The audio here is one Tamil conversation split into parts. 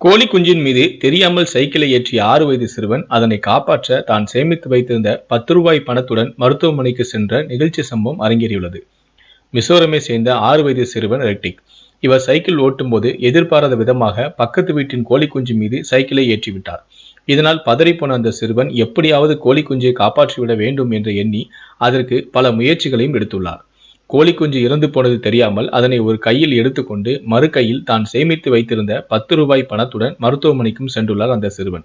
கோழி குஞ்சின் மீது தெரியாமல் சைக்கிளை ஏற்றிய ஆறு வயது சிறுவன் அதனை காப்பாற்ற தான் சேமித்து வைத்திருந்த பத்து ரூபாய் பணத்துடன் மருத்துவமனைக்கு சென்ற நிகழ்ச்சி சம்பவம் அரங்கேறியுள்ளது. மிசோரமை சேர்ந்த ஆறு வயது சிறுவன் ரெட்டிக் இவர் சைக்கிள் ஓட்டும்போது எதிர்பாராத விதமாக பக்கத்து வீட்டின் கோழி குஞ்சு மீது சைக்கிளை ஏற்றிவிட்டார். இதனால் பதறிப்போன அந்த சிறுவன் எப்படியாவது கோழி குஞ்சை காப்பாற்றிவிட வேண்டும் என்று எண்ணி அதற்கு பல முயற்சிகளையும் எடுத்துள்ளார். கோழி குஞ்சு இறந்து போனது தெரியாமல் அதனை ஒரு கையில் எடுத்துக்கொண்டு மறு கையில் தான் சேமித்து வைத்திருந்த பத்து ரூபாய் பணத்துடன் மருத்துவமனைக்கும் சென்றுள்ளார் அந்த சிறுவன்.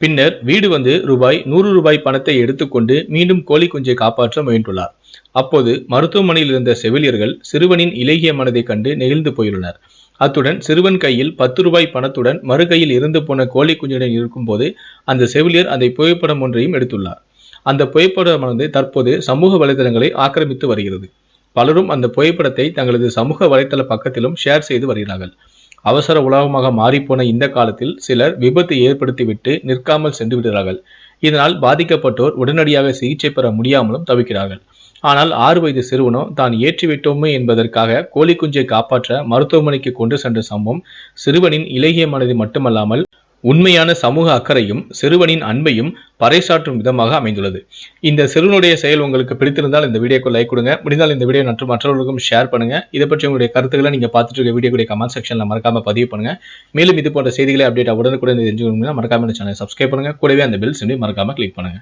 பின்னர் வீடு வந்து ரூபாய் நூறு ரூபாய் பணத்தை எடுத்துக்கொண்டு மீண்டும் கோழி குஞ்சை காப்பாற்ற முயன்றுள்ளார். அப்போது மருத்துவமனையில் இருந்த செவிலியர்கள் சிறுவனின் இலகிய மனதை கண்டு நெகிழ்ந்து போயுள்ளனர். அத்துடன் சிறுவன் கையில் பத்து ரூபாய் பணத்துடன் மறு கையில் இருந்து போன கோழி குஞ்சுடன் இருக்கும்போது அந்த செவிலியர் அந்த புகைப்படம் ஒன்றையும் எடுத்துள்ளார். அந்த புகைப்படமானது தற்போது சமூக வலைதளங்களை ஆக்கிரமித்து வருகிறது. பலரும் அந்த புகைப்படத்தை தங்களது சமூக வலைத்தள பக்கத்திலும் ஷேர் செய்து வருகிறார்கள். அவசர உலகமாக மாறிப்போன இந்த காலத்தில் சிலர் விபத்து ஏற்படுத்திவிட்டு நிற்காமல் சென்று விடுகிறார்கள். இதனால் பாதிக்கப்பட்டோர் உடனடியாக சிகிச்சை பெற முடியாமலும் தவிக்கிறார்கள். ஆனால் ஆறு வயது சிறுவனோ தான் ஏற்றிவிட்டோமே என்பதற்காக கோழி குஞ்சை காப்பாற்ற மருத்துவமனைக்கு கொண்டு சென்ற சம்பவம் சிறுவனின் இலகிய மனதை மட்டுமல்லாமல் உண்மையான சமூக அக்கறையும் சிறுவனின் அன்பையும் பறைசாற்றும் விதமாக அமைந்துள்ளது. இந்த சிறுவனுடைய செயல் உங்களுக்கு பிடித்திருந்தால் இந்த வீடியோக்கு லைக் கொடுங்க. முடிந்தால் இந்த வீடியோ மற்றும் மற்றவர்களுக்கும் ஷேர் பண்ணுங்க. இதை பற்றி உங்களுடைய கருத்துக்களை நீங்க பார்த்துட்டு இருக்க வீடியோ கமெண்ட் செக்ஷன்ல மறக்காம பதிவு பண்ணுங்க. மேலும் இது போன்ற செய்திகளை அப்டேட் உடனுக்குடன் தெரிஞ்சுக்கணும்னா மறக்காம இந்த சேனல் சப்ஸ்கிரைப் பண்ணுங்க. கூடவே அந்த பெல் சிம்பி மறக்காம கிளிக் பண்ணுங்க.